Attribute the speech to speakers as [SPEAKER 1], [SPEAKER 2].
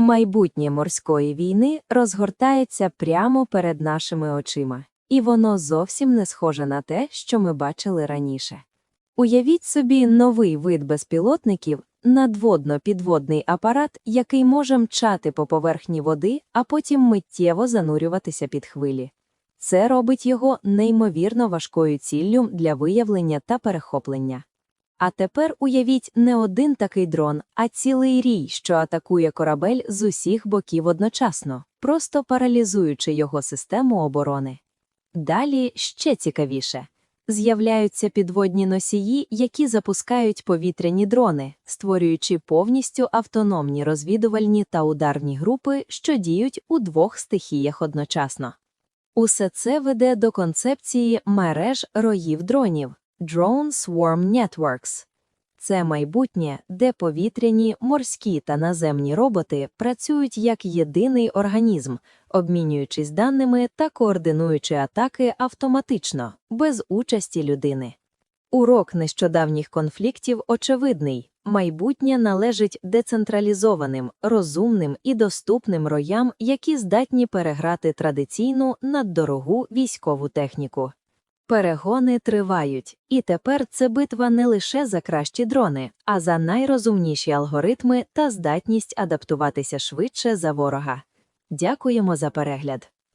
[SPEAKER 1] Майбутнє морської війни розгортається прямо перед нашими очима, і воно зовсім не схоже на те, що ми бачили раніше. Уявіть собі новий вид безпілотників надводно-підводний апарат, який може мчати по поверхні води, а потім миттєво занурюватися під хвилі. Це робить його неймовірно важкою ціллю для виявлення та перехоплення. А тепер уявіть не один такий дрон, а цілий рій, що атакує корабель з усіх боків одночасно, просто паралізуючи його систему оборони. Далі ще цікавіше. З'являються підводні носії, які запускають повітряні дрони, створюючи повністю автономні розвідувальні та ударні групи, що діють у двох стихіях одночасно. Усе це веде до концепції мереж роїв дронів Drone Swarm Networks. Це майбутнє, де повітряні, морські та наземні роботи працюють як єдиний організм, обмінюючись даними та координуючи атаки автоматично, без участі людини. Урок нещодавніх конфліктів очевидний. Майбутнє належить децентралізованим, розумним і доступним роям, які здатні переграти традиційну наддорогу військову техніку. Перегони тривають, і тепер це битва не лише за кращі дрони, а за найрозумніші алгоритми та здатність адаптуватися швидше за ворога. Дякуємо за перегляд.